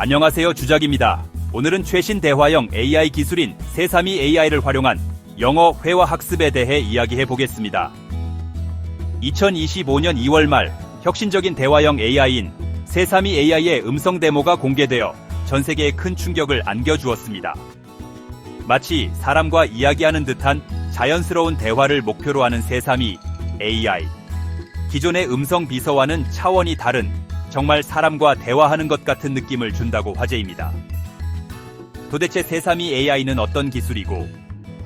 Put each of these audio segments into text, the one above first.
안녕하세요 주작입니다. 오늘은 최신 대화형 AI 기술인 세사미 AI를 활용한 영어 회화 학습에 대해 이야기해 보겠습니다. 2025년 2월 말 혁신적인 대화형 AI인 세사미 AI의 음성 데모가 공개되어 전 세계에 큰 충격을 안겨주었습니다. 마치 사람과 이야기하는 듯한 자연스러운 대화를 목표로 하는 세사미 AI. 기존의 음성 비서와는 차원이 다른 정말 사람과 대화하는 것 같은 느낌을 준다고 화제입니다. 도대체 세사미 AI는 어떤 기술이고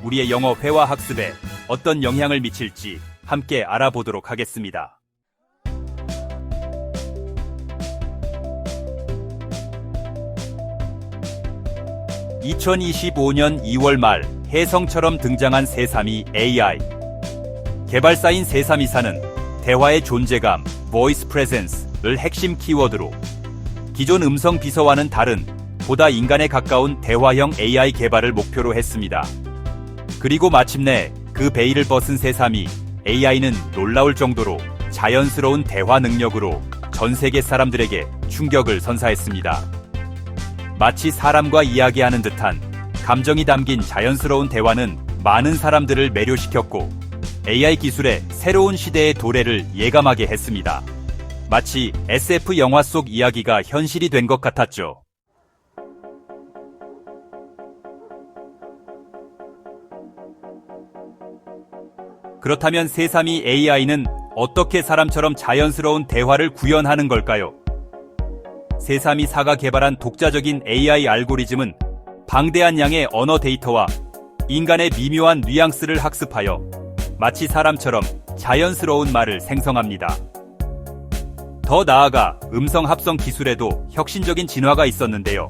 우리의 영어 회화 학습에 어떤 영향을 미칠지 함께 알아보도록 하겠습니다. (2025년 2월) 말 혜성처럼 등장한 세사미 AI 개발사인 세사미사는 대화의 존재감 (voice presence) 를 핵심 키워드로 기존 음성 비서와는 다른 보다 인간에 가까운 대화형 AI 개발을 목표로 했습니다. 그리고 마침내 그 베일을 벗은 세삼이 AI는 놀라울 정도로 자연스러운 대화 능력으로 전 세계 사람들에게 충격을 선사했습니다. 마치 사람과 이야기하는 듯한 감정이 담긴 자연스러운 대화는 많은 사람들을 매료시켰고 AI 기술의 새로운 시대의 도래를 예감하게 했습니다. 마치 SF 영화 속 이야기가 현실이 된 것 같았죠. 그렇다면 세삼이 AI는 어떻게 사람처럼 자연스러운 대화를 구현하는 걸까요? 세삼이 사가 개발한 독자적인 AI 알고리즘은 방대한 양의 언어 데이터와 인간의 미묘한 뉘앙스를 학습하여 마치 사람처럼 자연스러운 말을 생성합니다. 더 나아가 음성 합성 기술에도 혁신적인 진화가 있었는데요.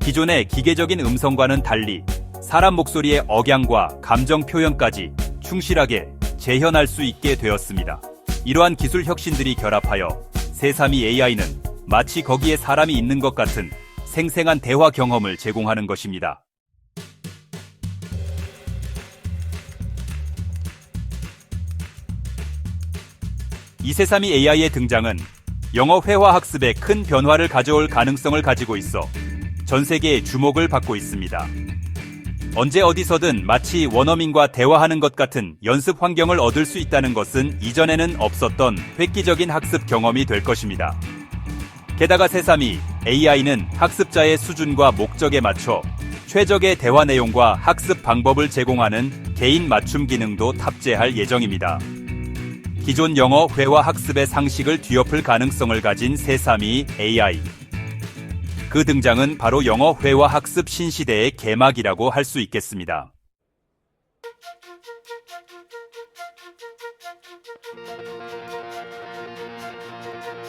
기존의 기계적인 음성과는 달리 사람 목소리의 억양과 감정 표현까지 충실하게 재현할 수 있게 되었습니다. 이러한 기술 혁신들이 결합하여 세삼이 AI는 마치 거기에 사람이 있는 것 같은 생생한 대화 경험을 제공하는 것입니다. 이세삼이 AI의 등장은 영어 회화 학습에 큰 변화를 가져올 가능성을 가지고 있어 전 세계의 주목을 받고 있습니다. 언제 어디서든 마치 원어민과 대화하는 것 같은 연습 환경을 얻을 수 있다는 것은 이전에는 없었던 획기적인 학습 경험이 될 것입니다. 게다가 세삼이 AI는 학습자의 수준과 목적에 맞춰 최적의 대화 내용과 학습 방법을 제공하는 개인 맞춤 기능도 탑재할 예정입니다. 기존 영어 회화 학습의 상식을 뒤엎을 가능성을 가진 세삼이 AI. 그 등장은 바로 영어 회화 학습 신시대의 개막이라고 할 수 있겠습니다.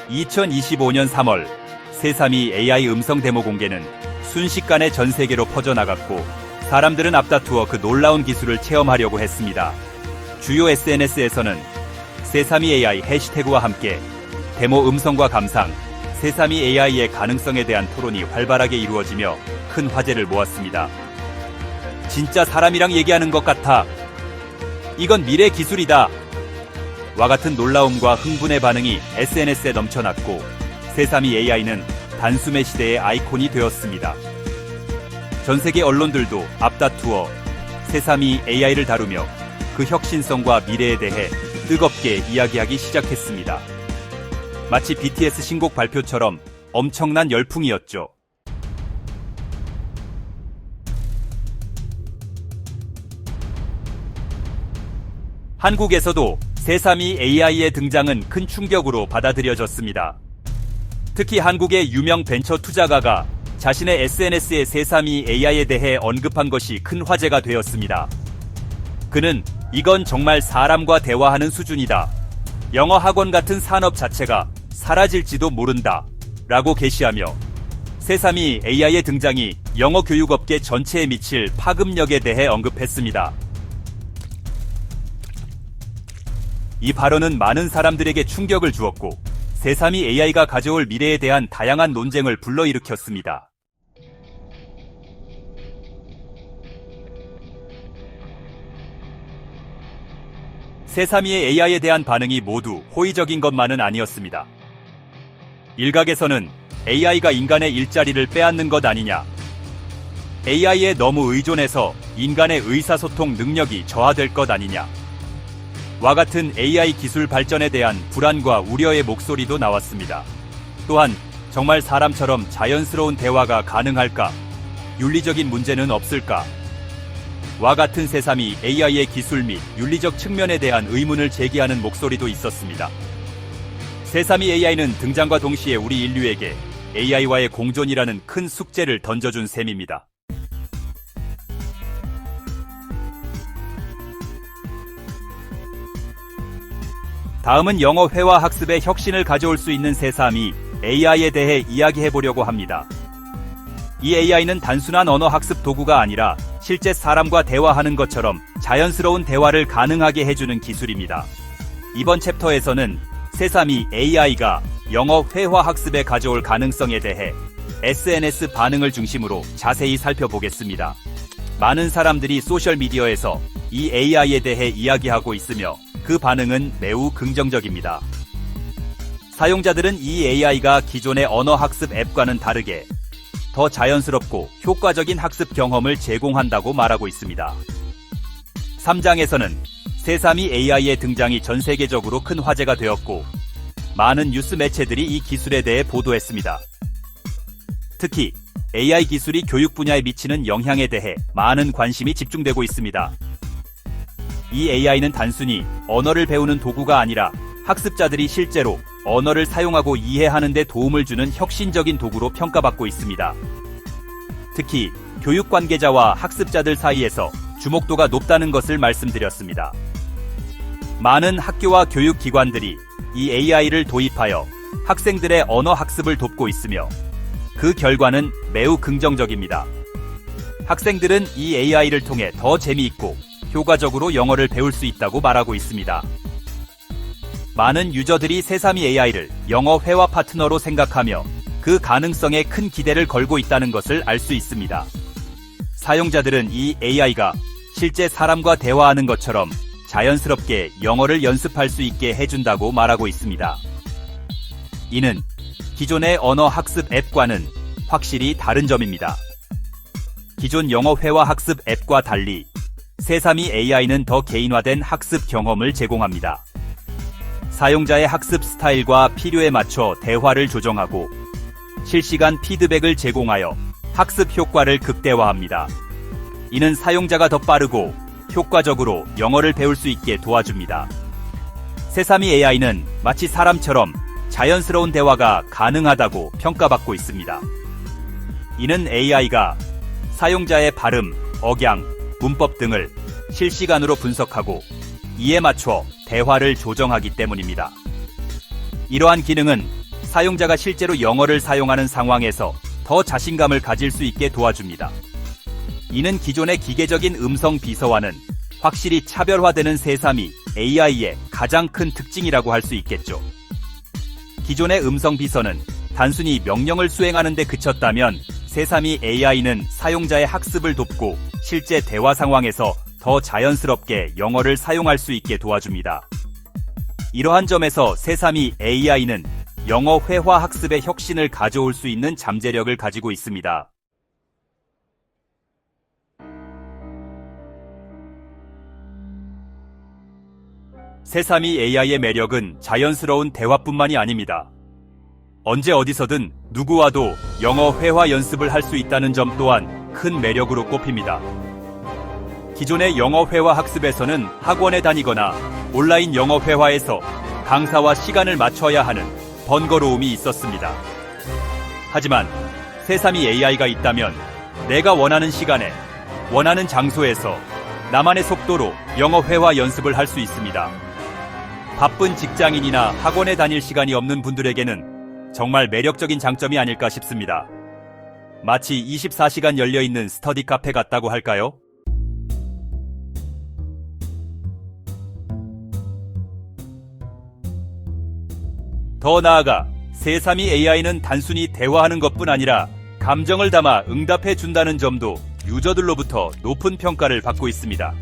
(2025년 3월) 세삼이 AI 음성 데모 공개는 순식간에 전 세계로 퍼져나갔고 사람들은 앞다투어 그 놀라운 기술을 체험하려고 했습니다. 주요 SNS에서는 세삼이 AI 해시태그와 함께 데모 음성과 감상, 세삼이 AI의 가능성에 대한 토론이 활발하게 이루어지며 큰 화제를 모았습니다. 진짜 사람이랑 얘기하는 것 같아. 이건 미래 기술이다. 와 같은 놀라움과 흥분의 반응이 SNS에 넘쳐났고 세삼이 AI는 단숨의 시대의 아이콘이 되었습니다. 전 세계 언론들도 앞다투어 세삼이 AI를 다루며 그 혁신성과 미래에 대해 뜨겁게 이야기하기 시작했습니다. 마치 BTS 신곡 발표처럼 엄청난 열풍이었죠. 한국에서도 세삼이 AI의 등장은 큰 충격으로 받아들여졌습니다. 특히 한국의 유명 벤처 투자가가 자신의 SNS에 세삼이 AI에 대해 언급한 것이 큰 화제가 되었습니다. 그는 이건 정말 사람과 대화하는 수준이다. 영어 학원 같은 산업 자체가 사라질지도 모른다. 라고 게시하며 세삼이 AI의 등장이 영어 교육업계 전체에 미칠 파급력에 대해 언급했습니다. 이 발언은 많은 사람들에게 충격을 주었고 세삼이 AI가 가져올 미래에 대한 다양한 논쟁을 불러일으켰습니다. 세삼이의 AI에 대한 반응이 모두 호의적인 것만은 아니었습니다. 일각에서는 AI가 인간의 일자리를 빼앗는 것 아니냐. AI에 너무 의존해서 인간의 의사소통 능력이 저하될 것 아니냐. 와 같은 AI 기술 발전에 대한 불안과 우려의 목소리도 나왔습니다. 또한 정말 사람처럼 자연스러운 대화가 가능할까? 윤리적인 문제는 없을까? 와 같은 새삼이 AI의 기술 및 윤리적 측면에 대한 의문을 제기하는 목소리도 있었습니다. 새삼이 AI는 등장과 동시에 우리 인류에게 AI와의 공존이라는 큰 숙제를 던져준 셈입니다. 다음은 영어 회화 학습에 혁신을 가져올 수 있는 새삼이 AI에 대해 이야기해 보려고 합니다. 이 AI는 단순한 언어 학습 도구가 아니라 실제 사람과 대화하는 것처럼 자연스러운 대화를 가능하게 해주는 기술입니다. 이번 챕터에서는 새삼이 AI가 영어 회화 학습에 가져올 가능성에 대해 SNS 반응을 중심으로 자세히 살펴보겠습니다. 많은 사람들이 소셜미디어에서 이 AI에 대해 이야기하고 있으며 그 반응은 매우 긍정적입니다. 사용자들은 이 AI가 기존의 언어 학습 앱과는 다르게 더 자연스럽고 효과적인 학습 경험을 제공한다고 말하고 있습니다. 3장에서는 새삼이 AI의 등장이 전 세계적으로 큰 화제가 되었고 많은 뉴스 매체들이 이 기술에 대해 보도했습니다. 특히 AI 기술이 교육 분야에 미치는 영향에 대해 많은 관심이 집중되고 있습니다. 이 AI는 단순히 언어를 배우는 도구가 아니라 학습자들이 실제로 언어를 사용하고 이해하는 데 도움을 주는 혁신적인 도구로 평가받고 있습니다. 특히 교육 관계자와 학습자들 사이에서 주목도가 높다는 것을 말씀드렸습니다. 많은 학교와 교육기관들이 이 AI를 도입하여 학생들의 언어 학습을 돕고 있으며 그 결과는 매우 긍정적입니다. 학생들은 이 AI를 통해 더 재미있고 효과적으로 영어를 배울 수 있다고 말하고 있습니다. 많은 유저들이 새삼이 AI를 영어 회화 파트너로 생각하며 그 가능성에 큰 기대를 걸고 있다는 것을 알 수 있습니다. 사용자들은 이 AI가 실제 사람과 대화하는 것처럼 자연스럽게 영어를 연습할 수 있게 해준다고 말하고 있습니다. 이는 기존의 언어 학습 앱과는 확실히 다른 점입니다. 기존 영어 회화 학습 앱과 달리 새삼이 AI는 더 개인화된 학습 경험을 제공합니다. 사용자의 학습 스타일과 필요에 맞춰 대화를 조정하고 실시간 피드백을 제공하여 학습 효과를 극대화합니다. 이는 사용자가 더 빠르고 효과적으로 영어를 배울 수 있게 도와줍니다. 새삼이 AI는 마치 사람처럼 자연스러운 대화가 가능하다고 평가받고 있습니다. 이는 AI가 사용자의 발음, 억양, 문법 등을 실시간으로 분석하고 이에 맞춰 대화를 조정하기 때문입니다. 이러한 기능은 사용자가 실제로 영어를 사용하는 상황에서 더 자신감을 가질 수 있게 도와줍니다. 이는 기존의 기계적인 음성 비서와는 확실히 차별화되는 새삼이 AI의 가장 큰 특징이라고 할 수 있겠죠. 기존의 음성 비서는 단순히 명령을 수행하는 데 그쳤다면 새삼이 AI는 사용자의 학습을 돕고 실제 대화 상황에서 더 자연스럽게 영어를 사용할 수 있게 도와줍니다. 이러한 점에서 새삼이 AI는 영어 회화 학습의 혁신을 가져올 수 있는 잠재력을 가지고 있습니다. 새삼이 AI의 매력은 자연스러운 대화뿐만이 아닙니다. 언제 어디서든 누구와도 영어 회화 연습을 할 수 있다는 점 또한 큰 매력으로 꼽힙니다. 기존의 영어 회화 학습에서는 학원에 다니거나 온라인 영어 회화에서 강사와 시간을 맞춰야 하는 번거로움이 있었습니다. 하지만 새삼이 AI가 있다면 내가 원하는 시간에 원하는 장소에서 나만의 속도로 영어 회화 연습을 할 수 있습니다. 바쁜 직장인이나 학원에 다닐 시간이 없는 분들에게는 정말 매력적인 장점이 아닐까 싶습니다. 마치 24시간 열려있는 스터디 카페 같다고 할까요? 더 나아가 새삼이 AI는 단순히 대화하는 것뿐 아니라 감정을 담아 응답해 준다는 점도 유저들로부터 높은 평가를 받고 있습니다.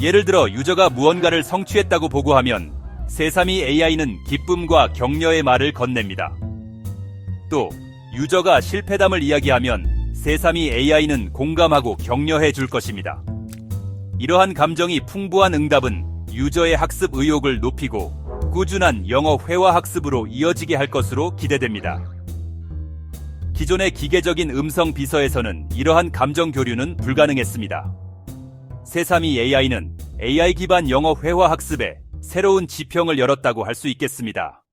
예를 들어 유저가 무언가를 성취했다고 보고하면 새삼이 AI는 기쁨과 격려의 말을 건넵니다. 또 유저가 실패담을 이야기하면 새삼이 AI는 공감하고 격려해 줄 것입니다. 이러한 감정이 풍부한 응답은 유저의 학습 의욕을 높이고 꾸준한 영어 회화 학습으로 이어지게 할 것으로 기대됩니다. 기존의 기계적인 음성 비서에서는 이러한 감정 교류는 불가능했습니다. 새삼이 AI는 AI 기반 영어 회화 학습에 새로운 지평을 열었다고 할 수 있겠습니다.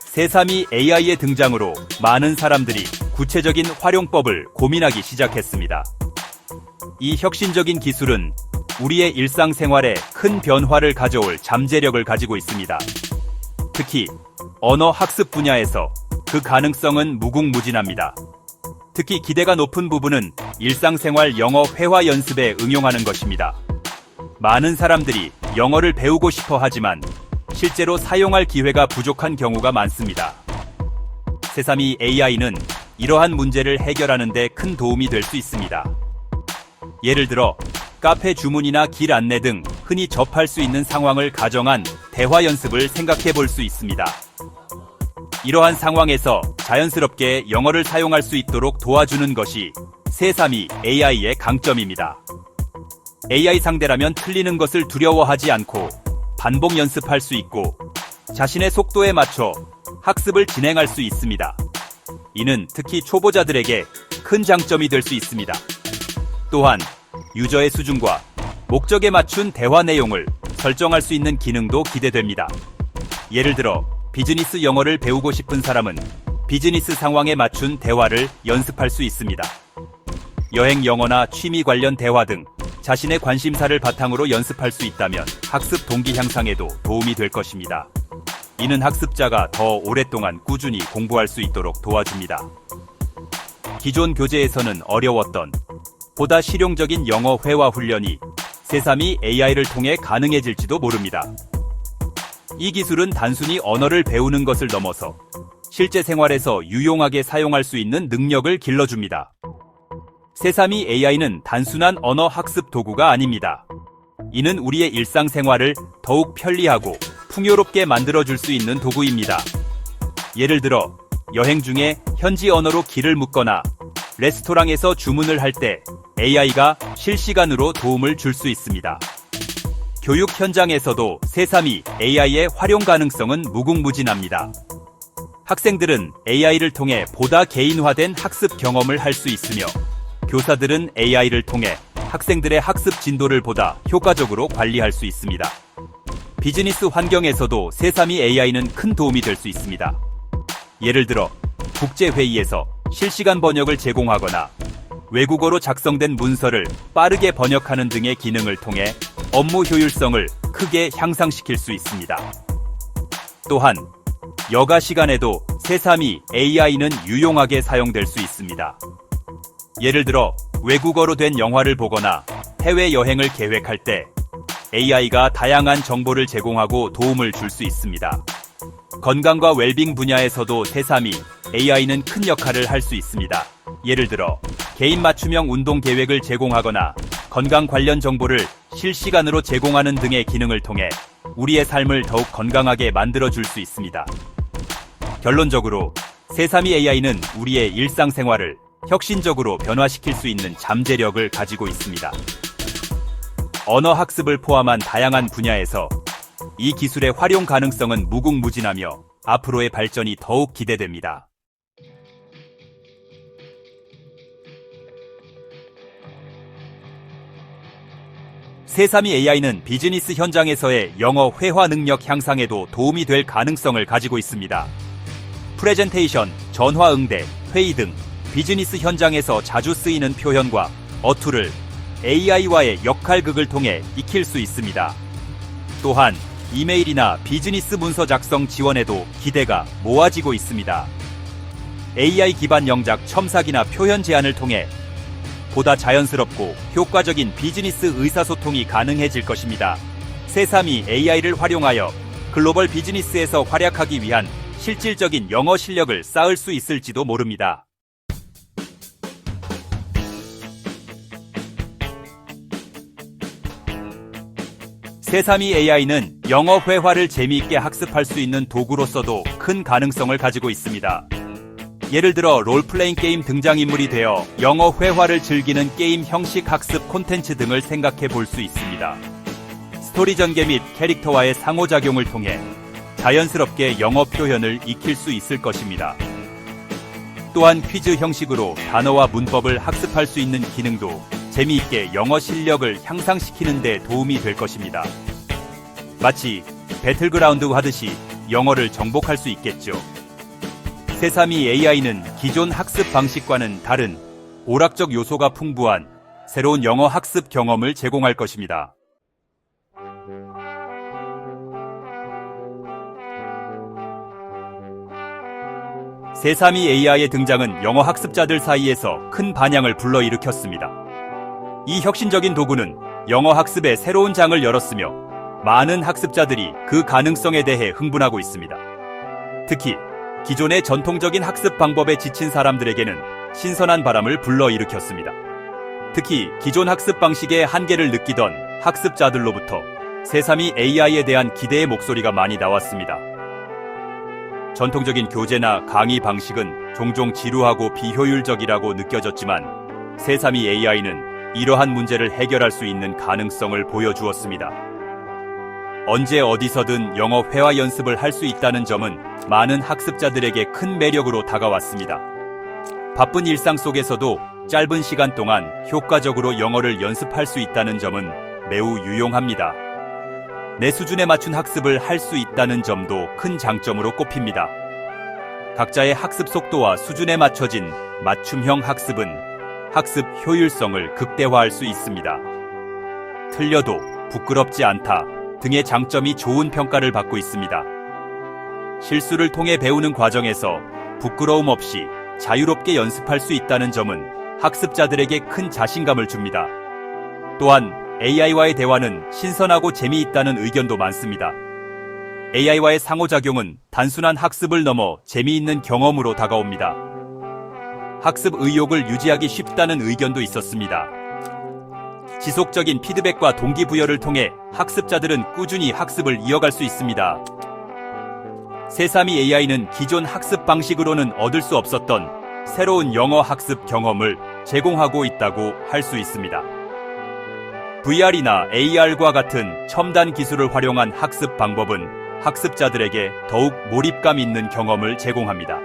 새삼이 AI의 등장으로 많은 사람들이 구체적인 활용법을 고민하기 시작했습니다. 이 혁신적인 기술은 우리의 일상생활에 큰 변화를 가져올 잠재력을 가지고 있습니다. 특히 언어 학습 분야에서 그 가능성은 무궁무진합니다. 특히 기대가 높은 부분은 일상생활 영어 회화 연습에 응용하는 것입니다. 많은 사람들이 영어를 배우고 싶어 하지만 실제로 사용할 기회가 부족한 경우가 많습니다. 새삼이 AI는 이러한 문제를 해결하는 데 큰 도움이 될 수 있습니다. 예를 들어 카페 주문이나 길 안내 등 흔히 접할 수 있는 상황을 가정한 대화 연습을 생각해 볼 수 있습니다. 이러한 상황에서 자연스럽게 영어를 사용할 수 있도록 도와주는 것이 새삼이 AI의 강점입니다. AI 상대라면 틀리는 것을 두려워하지 않고 반복 연습할 수 있고 자신의 속도에 맞춰 학습을 진행할 수 있습니다. 이는 특히 초보자들에게 큰 장점이 될 수 있습니다. 또한 유저의 수준과 목적에 맞춘 대화 내용을 설정할 수 있는 기능도 기대됩니다. 예를 들어 비즈니스 영어를 배우고 싶은 사람은 비즈니스 상황에 맞춘 대화를 연습할 수 있습니다. 여행 영어나 취미 관련 대화 등 자신의 관심사를 바탕으로 연습할 수 있다면 학습 동기 향상에도 도움이 될 것입니다. 이는 학습자가 더 오랫동안 꾸준히 공부할 수 있도록 도와줍니다. 기존 교재에서는 어려웠던 보다 실용적인 영어 회화 훈련이 새삼이 AI를 통해 가능해질지도 모릅니다. 이 기술은 단순히 언어를 배우는 것을 넘어서 실제 생활에서 유용하게 사용할 수 있는 능력을 길러줍니다. 새삼이 AI는 단순한 언어 학습 도구가 아닙니다. 이는 우리의 일상생활을 더욱 편리하고 풍요롭게 만들어줄 수 있는 도구입니다. 예를 들어 여행 중에 현지 언어로 길을 묻거나 레스토랑에서 주문을 할 때 AI가 실시간으로 도움을 줄 수 있습니다. 교육 현장에서도 새삼이 AI의 활용 가능성은 무궁무진합니다. 학생들은 AI를 통해 보다 개인화된 학습 경험을 할 수 있으며 교사들은 AI를 통해 학생들의 학습 진도를 보다 효과적으로 관리할 수 있습니다. 비즈니스 환경에서도 새삼이 AI는 큰 도움이 될 수 있습니다. 예를 들어 국제회의에서 실시간 번역을 제공하거나 외국어로 작성된 문서를 빠르게 번역하는 등의 기능을 통해 업무 효율성을 크게 향상시킬 수 있습니다. 또한 여가 시간에도 새삼이 AI는 유용하게 사용될 수 있습니다. 예를 들어 외국어로 된 영화를 보거나 해외 여행을 계획할 때 AI가 다양한 정보를 제공하고 도움을 줄 수 있습니다. 건강과 웰빙 분야에서도 새삼이 AI는 큰 역할을 할 수 있습니다. 예를 들어 개인 맞춤형 운동 계획을 제공하거나 건강 관련 정보를 실시간으로 제공하는 등의 기능을 통해 우리의 삶을 더욱 건강하게 만들어 줄 수 있습니다. 결론적으로 새삼이 AI는 우리의 일상생활을 혁신적으로 변화시킬 수 있는 잠재력을 가지고 있습니다. 언어 학습을 포함한 다양한 분야에서 이 기술의 활용 가능성은 무궁무진하며 앞으로의 발전이 더욱 기대됩니다. 새삼이 AI는 비즈니스 현장에서의 영어 회화 능력 향상에도 도움이 될 가능성을 가지고 있습니다. 프레젠테이션, 전화 응대, 회의 등 비즈니스 현장에서 자주 쓰이는 표현과 어투를 AI와의 역할극을 통해 익힐 수 있습니다. 또한 이메일이나 비즈니스 문서 작성 지원에도 기대가 모아지고 있습니다. AI 기반 영작 첨삭이나 표현 제안을 통해 보다 자연스럽고 효과적인 비즈니스 의사소통이 가능해질 것입니다. 새삼이 AI를 활용하여 글로벌 비즈니스에서 활약하기 위한 실질적인 영어 실력을 쌓을 수 있을지도 모릅니다. 세사미 AI는 영어 회화를 재미있게 학습할 수 있는 도구로서도 큰 가능성을 가지고 있습니다. 예를 들어 롤플레잉 게임 등장인물이 되어 영어 회화를 즐기는 게임 형식 학습 콘텐츠 등을 생각해 볼 수 있습니다. 스토리 전개 및 캐릭터와의 상호작용을 통해 자연스럽게 영어 표현을 익힐 수 있을 것입니다. 또한 퀴즈 형식으로 단어와 문법을 학습할 수 있는 기능도 재미있게 영어 실력을 향상시키는 데 도움이 될 것입니다. 마치 배틀그라운드 하듯이 영어를 정복할 수 있겠죠. 세사미 AI는 기존 학습 방식과는 다른 오락적 요소가 풍부한 새로운 영어 학습 경험을 제공할 것입니다. 세사미 AI의 등장은 영어 학습자들 사이에서 큰 반향을 불러일으켰습니다. 이 혁신적인 도구는 영어 학습의 새로운 장을 열었으며 많은 학습자들이 그 가능성에 대해 흥분하고 있습니다. 특히 기존의 전통적인 학습 방법에 지친 사람들에게는 신선한 바람을 불러일으켰습니다. 특히 기존 학습 방식의 한계를 느끼던 학습자들로부터 세사미 AI에 대한 기대의 목소리가 많이 나왔습니다. 전통적인 교재나 강의 방식은 종종 지루하고 비효율적이라고 느껴졌지만 세사미 AI는 이러한 문제를 해결할 수 있는 가능성을 보여주었습니다. 언제 어디서든 영어 회화 연습을 할 수 있다는 점은 많은 학습자들에게 큰 매력으로 다가왔습니다. 바쁜 일상 속에서도 짧은 시간 동안 효과적으로 영어를 연습할 수 있다는 점은 매우 유용합니다. 내 수준에 맞춘 학습을 할 수 있다는 점도 큰 장점으로 꼽힙니다. 각자의 학습 속도와 수준에 맞춰진 맞춤형 학습은 학습 효율성을 극대화할 수 있습니다. 틀려도 부끄럽지 않다 등의 장점이 좋은 평가를 받고 있습니다. 실수를 통해 배우는 과정에서 부끄러움 없이 자유롭게 연습할 수 있다는 점은 학습자들에게 큰 자신감을 줍니다. 또한 AI와의 대화는 신선하고 재미있다는 의견도 많습니다. AI와의 상호작용은 단순한 학습을 넘어 재미있는 경험으로 다가옵니다. 학습 의욕을 유지하기 쉽다는 의견도 있었습니다. 지속적인 피드백과 동기부여를 통해 학습자들은 꾸준히 학습을 이어갈 수 있습니다. 세사미 AI는 기존 학습 방식으로는 얻을 수 없었던 새로운 영어 학습 경험을 제공하고 있다고 할 수 있습니다. VR이나 AR과 같은 첨단 기술을 활용한 학습 방법은 학습자들에게 더욱 몰입감 있는 경험을 제공합니다.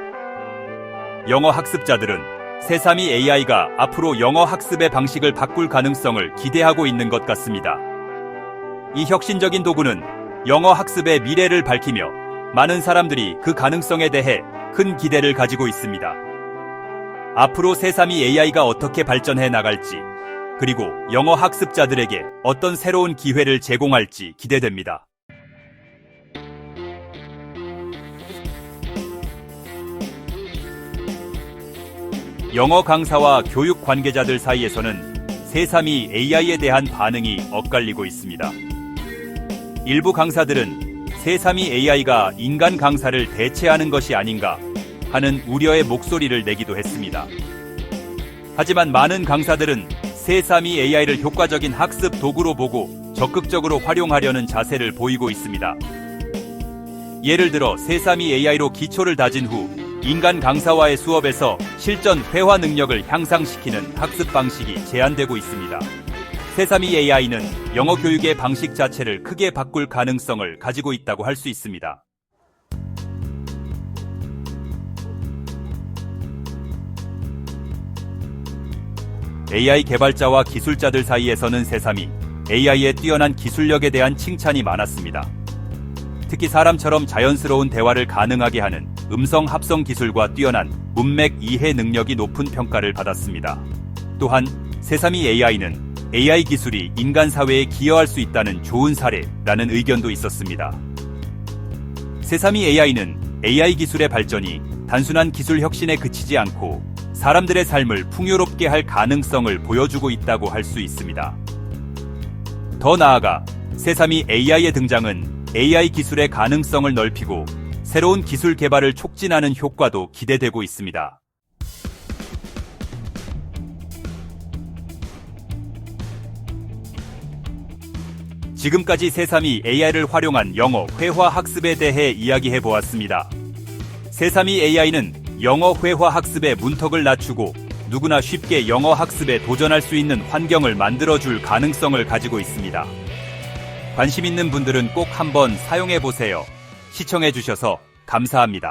영어 학습자들은 세사미 AI가 앞으로 영어 학습의 방식을 바꿀 가능성을 기대하고 있는 것 같습니다. 이 혁신적인 도구는 영어 학습의 미래를 밝히며 많은 사람들이 그 가능성에 대해 큰 기대를 가지고 있습니다. 앞으로 세사미 AI가 어떻게 발전해 나갈지, 그리고 영어 학습자들에게 어떤 새로운 기회를 제공할지 기대됩니다. 영어 강사와 교육 관계자들 사이에서는 세사미 AI에 대한 반응이 엇갈리고 있습니다. 일부 강사들은 세사미 AI가 인간 강사를 대체하는 것이 아닌가 하는 우려의 목소리를 내기도 했습니다. 하지만 많은 강사들은 세사미 AI를 효과적인 학습 도구로 보고 적극적으로 활용하려는 자세를 보이고 있습니다. 예를 들어 세사미 AI로 기초를 다진 후 인간 강사와의 수업에서 실전 회화 능력을 향상시키는 학습 방식이 제한되고 있습니다. 세사미 AI는 영어 교육의 방식 자체를 크게 바꿀 가능성을 가지고 있다고 할 수 있습니다. AI 개발자와 기술자들 사이에서는 세삼이 AI의 뛰어난 기술력에 대한 칭찬이 많았습니다. 특히 사람처럼 자연스러운 대화를 가능하게 하는 음성 합성 기술과 뛰어난 문맥 이해 능력이 높은 평가를 받았습니다. 또한 세삼이 AI는 AI 기술이 인간 사회에 기여할 수 있다는 좋은 사례라는 의견도 있었습니다. 세삼이 AI는 AI 기술의 발전이 단순한 기술 혁신에 그치지 않고 사람들의 삶을 풍요롭게 할 가능성을 보여주고 있다고 할 수 있습니다. 더 나아가 세삼이 AI의 등장은 AI 기술의 가능성을 넓히고 새로운 기술 개발을 촉진하는 효과도 기대되고 있습니다. 지금까지 새삼이 AI를 활용한 영어 회화 학습에 대해 이야기해 보았습니다. 새삼이 AI는 영어 회화 학습의 문턱을 낮추고 누구나 쉽게 영어 학습에 도전할 수 있는 환경을 만들어 줄 가능성을 가지고 있습니다. 관심 있는 분들은 꼭 한번 사용해 보세요. 시청해 주셔서 감사합니다.